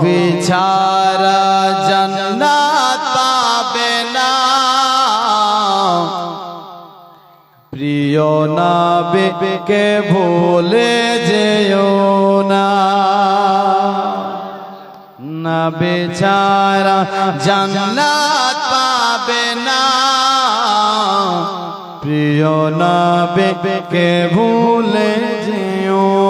নবী ছাড়া জান্নাত পাবে না। প্রিয় নবীকে ভুলে যেও না। নবী ছাড়া জান্নাত পাবে না। প্রিয় নবীকে ভুলে যেও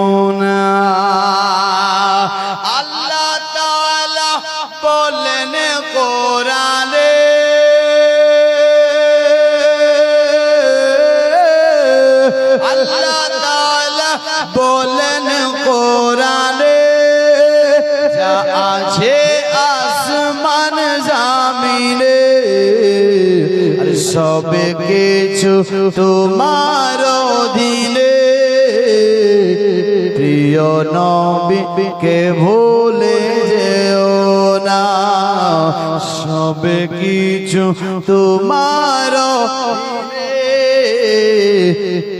সব কিছু তোমার অধীনে। প্রিয় নবীকে ভুলে যেও না। সব কিছু তোমার।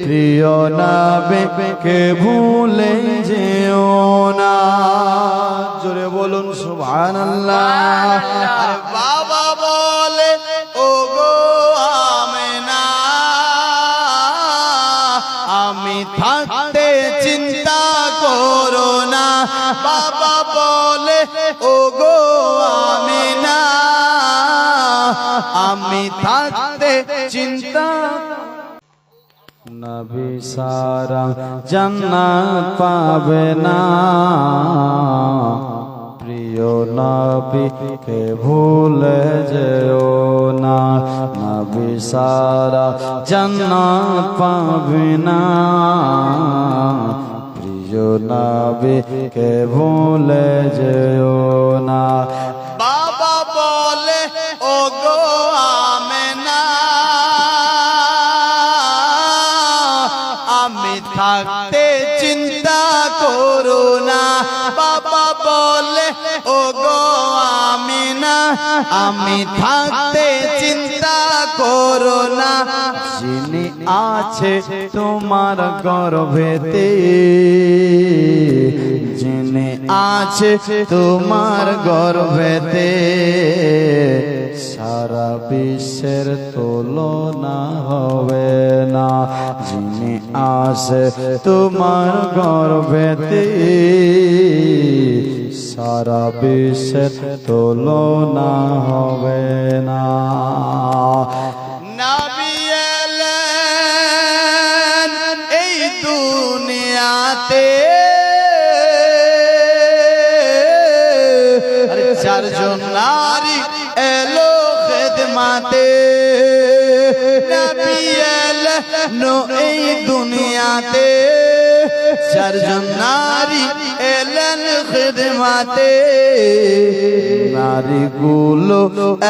প্রিয় নবীকে ভুলে যেও না। জোরে বলুন সুবহানাল্লাহ। আমি থাকতে চিন্তা করো না। বাবা বলে ও গো আমি না। আমি থাকতে চিন্তা নবী সারা জন্নাত পাবে না। প্রিয় নবীকে ভুলে যেও না। নবী সারা জান্নাত পাবে না। প্রিয় নবীকে ভুলে যেও না। থাকতে চিন্তা করো না। বলে ও গো আমি না আমি থাকতে চিন্তা করো না। যিনি আছে তোমার গর্ভেতে, যিনি আছে তোমার গর্ভেতে, সারা বিশ্বের তুলনা হবে না। যিনি আসে তোমার গর্ভেতে সারা বিশ্বের তুলনা হবে না। এই দুনিয়াতে। চারজন নারী এলো খেদমাতে। নবী এই দুনিয়াতে। চারজন নারী এলেন খেদমাতে, নারীগুলো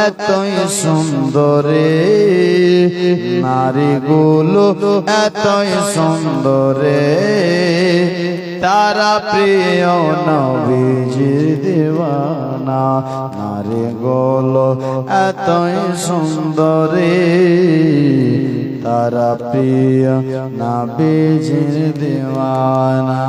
এতই সুন্দরে, নারীগুলো এতই সুন্দরে। তারা প্রিয় নবীজির দেওয়ানা নারী গোলো এতই সুন্দরে। তারা প্রিয় নবীজির দেওয়ানা